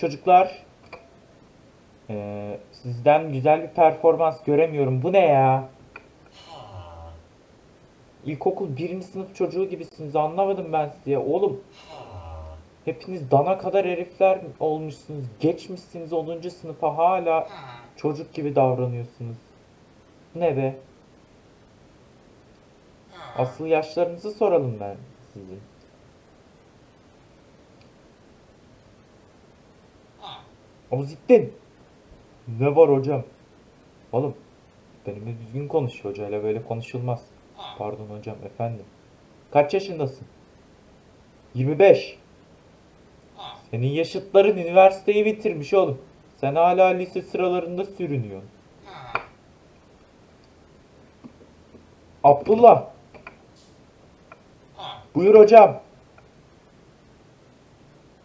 Çocuklar, eee, sizden güzel bir performans göremiyorum. Bu ne ya? İlkokul birinci sınıf çocuğu gibisiniz. Anlamadım ben sizi. Oğlum, hepiniz dana kadar herifler olmuşsunuz. Geçmişsiniz 10. sınıfa hala çocuk gibi davranıyorsunuz. Ne be? Asıl yaşlarınızı soralım ben sizin. Omuzittin. Ne var hocam? Oğlum benimle düzgün konuş hocayla böyle konuşulmaz. Pardon hocam efendim. Kaç yaşındasın? 25. Senin yaşıtların üniversiteyi bitirmiş oğlum. Sen hala lise sıralarında sürünüyorsun. Abdullah. Buyur hocam.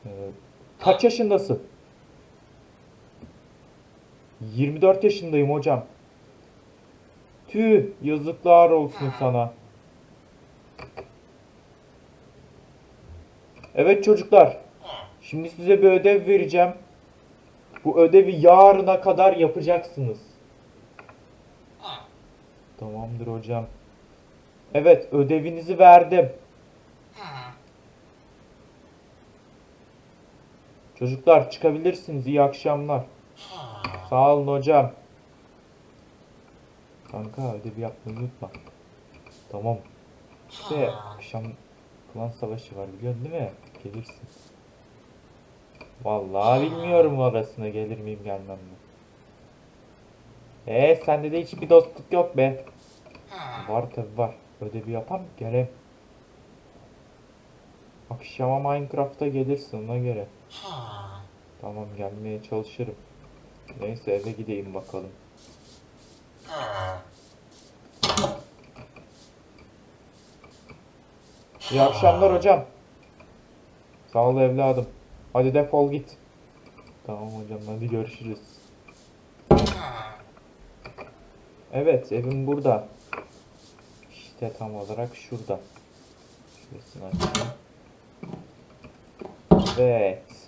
Ee, kaç yaşındasın? 24 yaşındayım hocam. Tüh, yazıklar olsun sana. Evet çocuklar. Şimdi size bir ödev vereceğim. Bu ödevi yarına kadar yapacaksınız. Tamamdır hocam. Evet, ödevinizi verdim. Çocuklar çıkabilirsiniz. İyi akşamlar. Sağ olun hocam. Kanka ödevi yapmayı unutma. Tamam. İşte akşam klan savaşı var biliyorsun değil mi? Gelirsin. Vallahi bilmiyorum orasına gelir miyim gelmem mi? Eee sende de hiçbir dostluk yok be. Var tabi var. Ödevi yapan gelem. Akşama Minecraft'a gelirsin ona göre. Tamam gelmeye çalışırım. Neyse eve gideyim bakalım. İyi akşamlar hocam. Sağ ol evladım. Hadi defol git. Tamam hocam hadi görüşürüz. Evet evim burada. İşte tam olarak şurada. Şurasını açayım. Evet.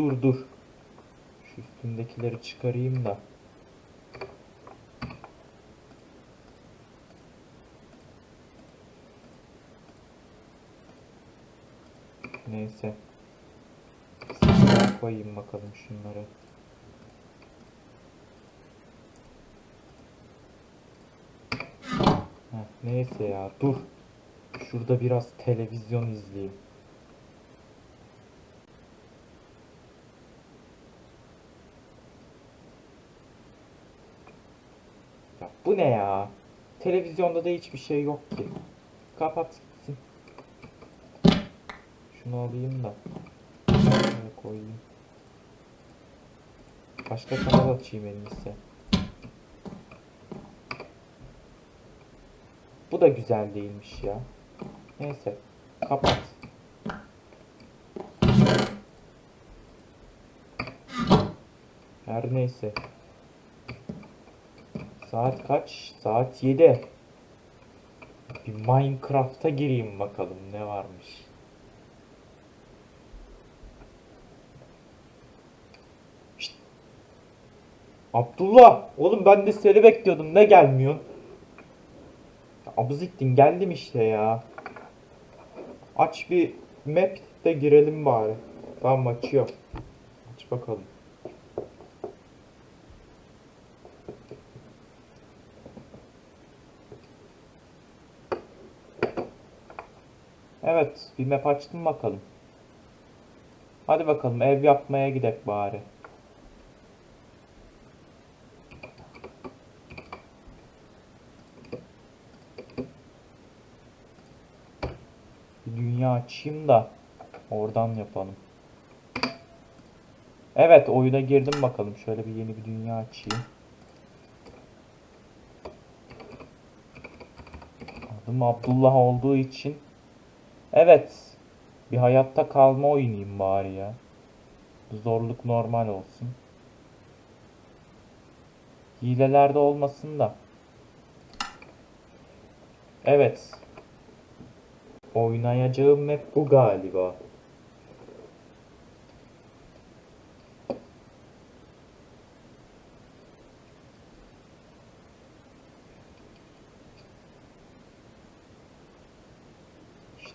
Dur dur. Şu üstündekileri çıkarayım da. Neyse. Koyayım bakalım şunları. Heh, neyse ya dur. Şurada biraz televizyon izleyeyim. Ya bu ne ya? Televizyonda da hiçbir şey yok ki. Kapat gitsin. Şunu alayım da. Şuraya koyayım. Başka kanal açayım en iyisi. Bu da güzel değilmiş ya. Neyse. Kapat. Her neyse. Saat kaç? Saat 7. Bir Minecraft'a gireyim bakalım ne varmış. Şşt. Abdullah, oğlum ben de seni bekliyordum. Ne gelmiyorsun? Abuzittin geldim işte ya. Aç bir map de girelim bari. Tamam açıyorum. Aç bakalım. Evet, bir map açtım bakalım. Hadi bakalım ev yapmaya gidek bari. Bir dünya açayım da oradan yapalım. Evet oyuna girdim bakalım. Şöyle bir yeni bir dünya açayım. Adım Abdullah olduğu için. Evet. Bir hayatta kalma oynayayım bari ya. Zorluk normal olsun. Hilelerde olmasın da. Evet. Oynayacağım map bu galiba.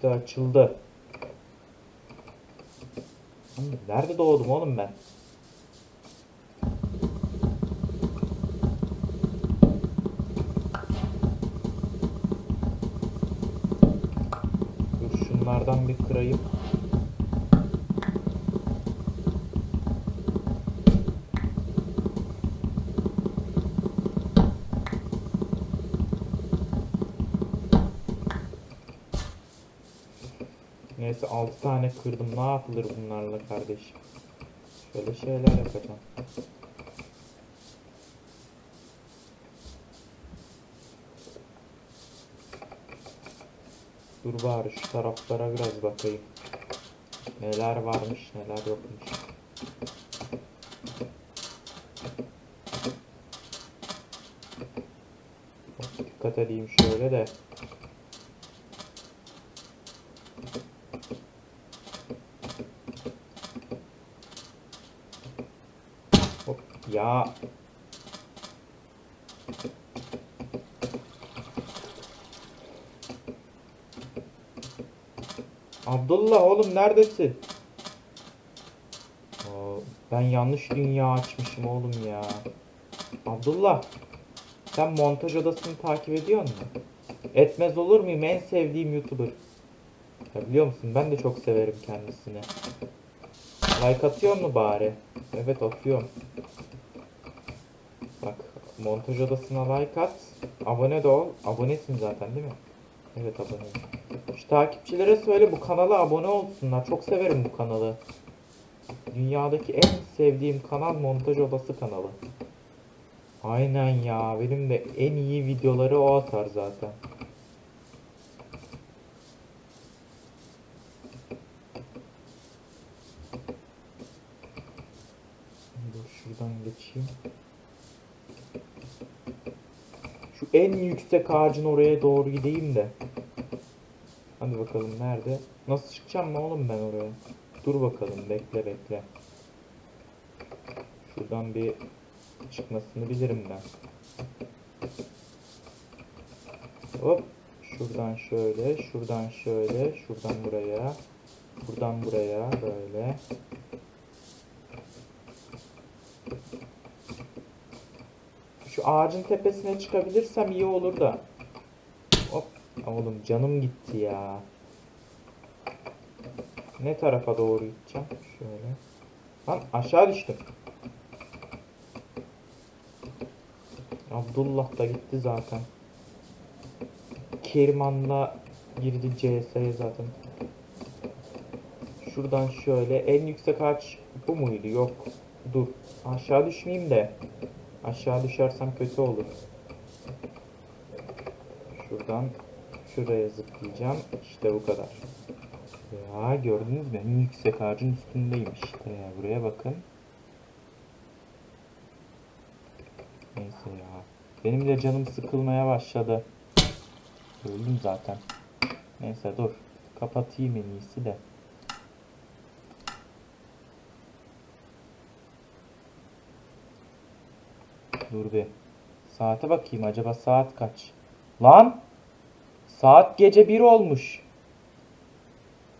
İşte açıldı. Nerede doğdum oğlum ben? Dur şunlardan bir kırayım. Neyse 6 tane kırdım. Ne yapılır bunlarla kardeşim? Şöyle şeyler yapacağım. Dur bari şu taraflara biraz bakayım. Neler varmış neler yokmuş. Dikkat edeyim şöyle de. Hop Abdullah oğlum neredesin? Ben yanlış dünya açmışım oğlum ya. Abdullah sen montaj odasını takip ediyor musun? Etmez olur muyum en sevdiğim YouTuber. Ya biliyor musun ben de çok severim kendisini. Like atıyor mu bari? Evet atıyorum. Montaj odasına like at. Abone de ol. Abonesin zaten değil mi? Evet abone. Şu takipçilere söyle bu kanala abone olsunlar. Çok severim bu kanalı. Dünyadaki en sevdiğim kanal montaj odası kanalı. Aynen ya. Benim de en iyi videoları o atar zaten. Dur şuradan geçeyim. Şu en yüksek ağacın oraya doğru gideyim de. Hadi bakalım nerede? Nasıl çıkacağım oğlum ben oraya? Dur bakalım bekle bekle. Şuradan bir çıkmasını bilirim ben. Hop. Şuradan şöyle, şuradan şöyle, şuradan buraya, buradan buraya böyle. Ağacın tepesine çıkabilirsem iyi olur da. Hop. Oğlum canım gitti ya. Ne tarafa doğru gideceğim? Şöyle. Lan aşağı düştüm. Abdullah da gitti zaten. Kerman'la girdi CS'ye zaten. Şuradan şöyle en yüksek ağaç bu muydu? Yok. Dur. Aşağı düşmeyeyim de. Aşağı düşersem kötü olur. Şuradan şuraya zıplayacağım. İşte bu kadar. Ya gördünüz mü? En yüksek ağacın üstündeyim işte ya. Buraya bakın. Neyse ya. Benim de canım sıkılmaya başladı. Öldüm zaten. Neyse dur. Kapatayım en iyisi de. Dur bir. Saate bakayım acaba saat kaç? Lan! Saat gece 1 olmuş.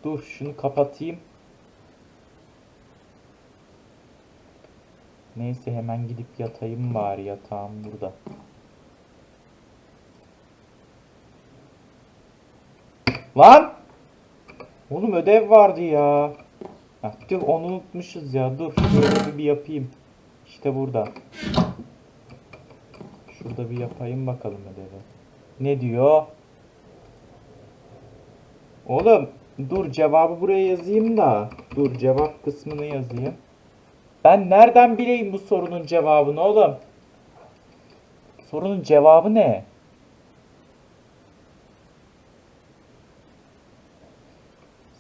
Dur şunu kapatayım. Neyse hemen gidip yatayım bari yatağım burada. Lan! Oğlum ödev vardı ya. Tüh onu unutmuşuz ya. Dur şöyle bir yapayım. İşte burada. Şurada bir yapayım bakalım ödevi. Ne diyor? Oğlum dur cevabı buraya yazayım da. Dur cevap kısmını yazayım. Ben nereden bileyim bu sorunun cevabını oğlum? Sorunun cevabı ne?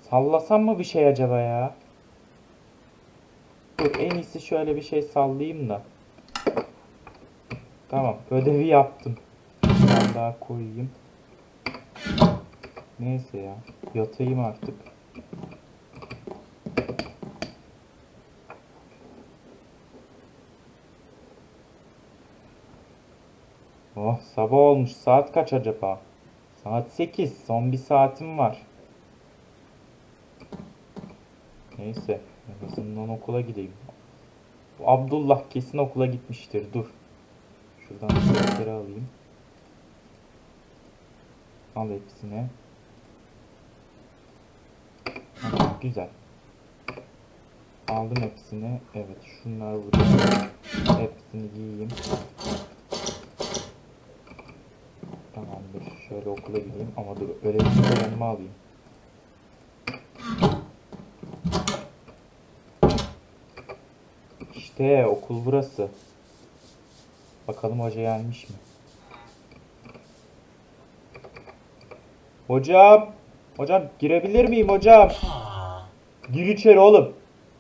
Sallasam mı bir şey acaba ya? Dur en iyisi şöyle bir şey sallayayım da. Tamam ödevi yaptım. Tane daha koyayım. Neyse ya. Yatayım artık. Oh sabah olmuş. Saat kaç acaba? Saat 8. Son bir saatim var. Neyse. En azından okula gideyim. Abdullah kesin okula gitmiştir. Dur. Şuradan defteri alayım. Al hepsini. Tamam, güzel. Aldım hepsini. Evet şunları buraya. Hepsini giyeyim. Tamamdır. Şöyle okula gideyim ama dur öyle bir şey yanıma alayım. İşte okul burası. Bakalım hoca gelmiş mi? Hocam. Hocam girebilir miyim hocam? Gir içeri oğlum.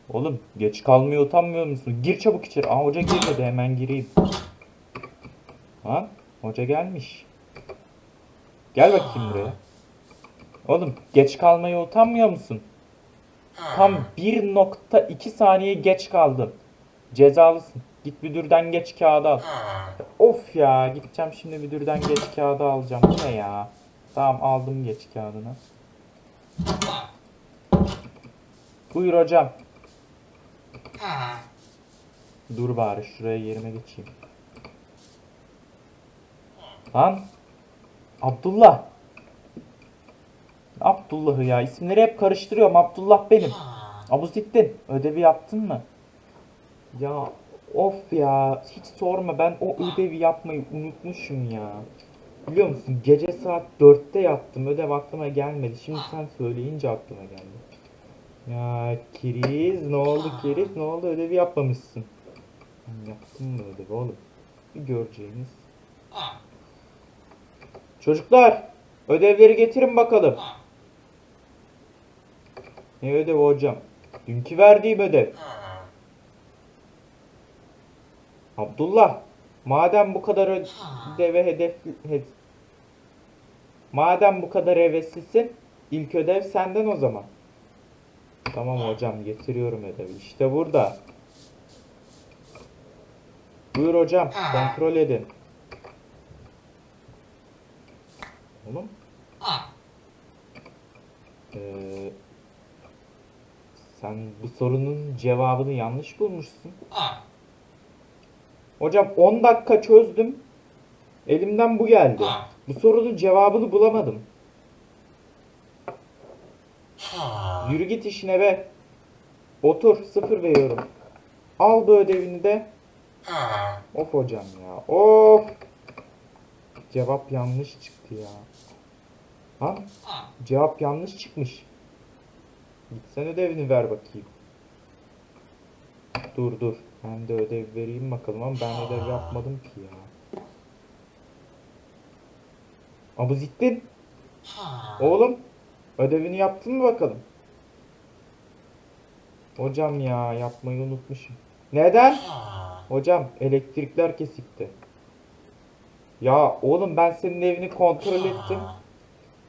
Oğlum geç kalmaya utanmıyor musun? Gir çabuk içeri. Aa hoca girmedi hemen gireyim. Ha? Hoca gelmiş. Gel bakayım buraya. Oğlum geç kalmaya utanmıyor musun? Tam 1.2 saniye geç kaldın. Cezalısın. Git müdürden geç kağıdı al. Of ya gideceğim şimdi müdürden geç kağıdı alacağım. Bu ne ya? Tamam aldım geç kağıdını. Buyur hocam. Dur bari şuraya yerime geçeyim. Lan. Abdullah. Abdullah'ı ya isimleri hep karıştırıyorum. Abdullah benim. Abuzittin ödevi yaptın mı? Ya of ya hiç sorma ben o ödevi yapmayı unutmuşum ya. Biliyor musun gece saat 4'te yattım ödev aklıma gelmedi. Şimdi sen söyleyince aklıma geldi. Ya Kiriz ne oldu Kiriz ne oldu ödevi yapmamışsın. Ben yaptım mı ödevi oğlum? Bir göreceğiniz. Çocuklar ödevleri getirin bakalım. Ne ödevi hocam? Dünkü verdiğim ödev. Abdullah, madem bu kadar ödeve hedef he- madem bu kadar heveslisin, ilk ödev senden o zaman. Tamam hocam, getiriyorum ödevi. İşte burada. Buyur hocam, kontrol edin. Oğlum. Ee, sen bu sorunun cevabını yanlış bulmuşsun. Hocam 10 dakika çözdüm. Elimden bu geldi. Bu sorunun cevabını bulamadım. Yürü git işine be. Otur sıfır veriyorum. Al bu ödevini de. Of hocam ya. Of. Cevap yanlış çıktı ya. Ha? Cevap yanlış çıkmış. Git sen ödevini ver bakayım. Dur dur. Ben de ödev vereyim bakalım ama ben ödev yapmadım ki ya. Abuzittin. Oğlum. Ödevini yaptın mı bakalım? Hocam ya yapmayı unutmuşum. Neden? Hocam elektrikler kesikti. Ya oğlum ben senin evini kontrol ettim.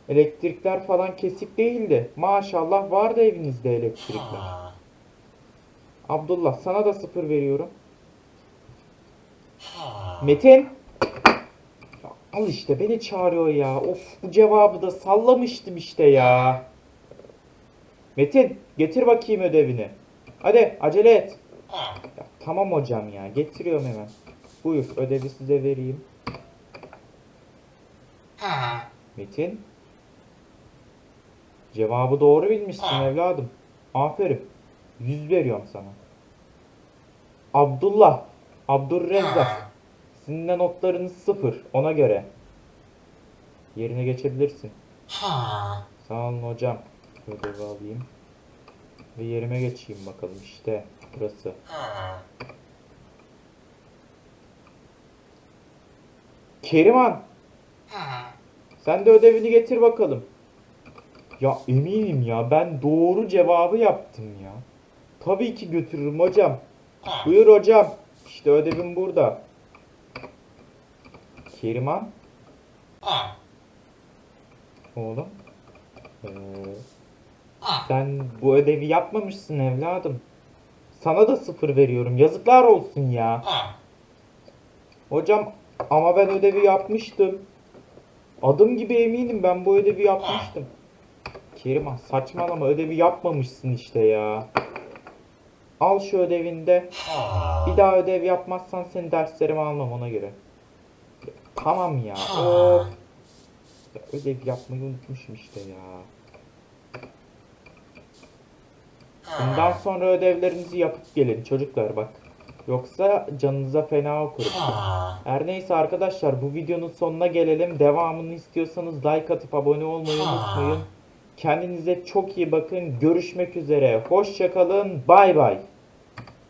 Elektrikler falan kesik değildi. Maşallah vardı evinizde elektrikler. Abdullah sana da sıfır veriyorum. Metin. Al işte beni çağırıyor ya. Of bu cevabı da sallamıştım işte ya. Metin getir bakayım ödevini. Hadi acele et. Ya, tamam hocam ya getiriyorum hemen. Buyur ödevi size vereyim. Metin. Cevabı doğru bilmişsin evladım. Aferin. Yüz veriyorum sana. Abdullah. Abdurrezzak. Sizin de notlarınız sıfır. Ona göre. Yerine geçebilirsin. Sağ olun hocam. Ödevi alayım. Ve yerime geçeyim bakalım işte. Burası. Keriman. Sen de ödevini getir bakalım. Ya eminim ya ben doğru cevabı yaptım ya. Tabii ki götürürüm hocam. Buyur hocam. İşte ödevim burada. Keriman. Oğlum. Ee, sen bu ödevi yapmamışsın evladım. Sana da sıfır veriyorum. Yazıklar olsun ya. Hocam ama ben ödevi yapmıştım. Adım gibi eminim ben bu ödevi yapmıştım. Keriman saçmalama ödevi yapmamışsın işte ya. Al şu ödevinde. Bir daha ödev yapmazsan seni derslerime almam ona göre. Tamam ya. Of. Ya ödev yapmayı unutmuşum işte ya. Bundan sonra ödevlerinizi yapıp gelin çocuklar bak. Yoksa canınıza fena okurum. Her neyse arkadaşlar bu videonun sonuna gelelim. Devamını istiyorsanız like atıp abone olmayı unutmayın. Kendinize çok iyi bakın. Görüşmek üzere. Hoşçakalın. Bay bay.